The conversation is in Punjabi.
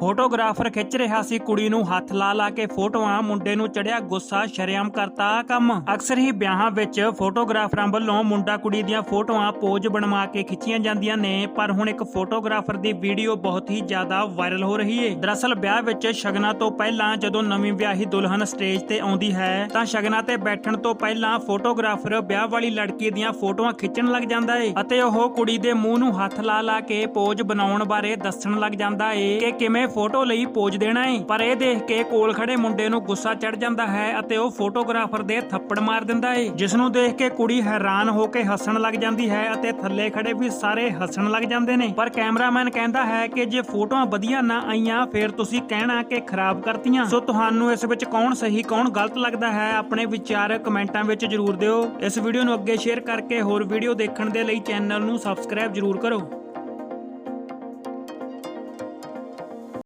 ਫੋਟੋਗ੍ਰਾਫਰ ਖਿੱਚ ਰਿਹਾ ਸੀ ਕੁੜੀ ਨੂੰ, ਹੱਥ ਲਾ ਲਾ ਕੇ ਫੋਟੋਆਂ, ਮੁੰਡੇ ਨੂੰ ਚੜਿਆ ਗੁੱਸਾ, ਸ਼ਰੇਆਮ ਕਰਤਾ ਕੰਮ। ਅਕਸਰ ਹੀ ਵਿਆਹਾਂ ਵਿੱਚ ਫੋਟੋਗ੍ਰਾਫਰਾਂ ਵੱਲੋਂ ਮੁੰਡਾ ਕੁੜੀ ਦੀਆਂ ਫੋਟੋਆਂ ਪੋਜ਼ ਬਣਵਾ ਕੇ ਖਿੱਚੀਆਂ ਜਾਂਦੀਆਂ ਨੇ, ਪਰ ਹੁਣ ਇੱਕ ਫੋਟੋਗ੍ਰਾਫਰ ਦੀ ਵੀਡੀਓ ਬਹੁਤ ਹੀ ਜ਼ਿਆਦਾ ਵਾਇਰਲ ਹੋ ਰਹੀ ਹੈ ਦਰਅਸਲ ਵਿਆਹ ਵਿੱਚ ਸ਼ਗਨਾਂ ਤੋਂ ਪਹਿਲਾਂ ਜਦੋਂ ਨਵੀਂ ਵਿਆਹੀ ਦੁਲਹਨ ਸਟੇਜ ਤੇ ਆਉਂਦੀ ਹੈ, ਤਾਂ ਸ਼ਗਨਾਂ ਤੇ ਬੈਠਣ ਤੋਂ ਪਹਿਲਾਂ ਫੋਟੋਗ੍ਰਾਫਰ ਵਿਆਹ ਵਾਲੀ ਲੜਕੀ ਦੀਆਂ ਫੋਟੋਆਂ ਖਿੱਚਣ ਲੱਗ ਜਾਂਦਾ ਏ ਅਤੇ ਉਹ ਕੁੜੀ ਦੇ ਮੂੰਹ ਨੂੰ ਹੱਥ ਲਾ ਲਾ ਕੇ ਪੋਜ਼ ਬਣਾਉਣ ਬਾਰੇ ਦੱਸਣ ਲੱਗ ਜਾਂਦਾ ਏ ਕਿ ਕਿਵੇਂ ਫੋਟੋ ਲਈ ਪੋਜ਼ ਦੇਣਾ ਏ। ਪਰ ਇਹ ਦੇਖ ਕੇ ਕੋਲ ਖੜੇ ਮੁੰਡੇ ਨੂੰ ਗੁੱਸਾ ਚੜ ਜਾਂਦਾ ਹੈ ਅਤੇ ਉਹ ਫੋਟੋਗ੍ਰਾਫਰ ਦੇ ਥੱਪੜ ਮਾਰ ਦਿੰਦਾ ਏ। ਜਿਸ ਨੂੰ ਦੇਖ ਕੇ ਕੁੜੀ ਹੈਰਾਨ ਹੋ ਕੇ ਹੱਸਣ ਲੱਗ ਜਾਂਦੀ ਹੈ ਅਤੇ ਥੱਲੇ ਖੜੇ ਵੀ ਸਾਰੇ ਹੱਸਣ ਲੱਗ ਜਾਂਦੇ ਨੇ। ਪਰ ਕੈਮਰਾਮੈਨ ਕਹਿੰਦਾ ਹੈ ਕਿ ਜੇ ਫੋਟੋਆਂ ਵਧੀਆ ਨਾ ਆਈਆਂ, ਫਿਰ ਤੁਸੀਂ ਕਹਿਣਾ ਕਿ ਖਰਾਬ ਕਰਤੀਆਂ। ਸੋ ਤੁਹਾਨੂੰ ਇਸ ਵਿੱਚ ਕੌਣ ਸਹੀ, ਕੌਣ ਗਲਤ ਲੱਗਦਾ ਹੈ, ਆਪਣੇ ਵਿਚਾਰ ਕਮੈਂਟਾਂ ਵਿੱਚ ਜਰੂਰ ਦਿਓ। ਇਸ ਵੀਡੀਓ ਨੂੰ ਅੱਗੇ ਸ਼ੇਅਰ ਕਰਕੇ ਹੋਰ ਵੀਡੀਓ ਦੇਖਣ ਦੇ ਲਈ ਚੈਨਲ ਨੂੰ ਸਬਸਕ੍ਰਾਈਬ ਜਰੂਰ ਕਰੋ।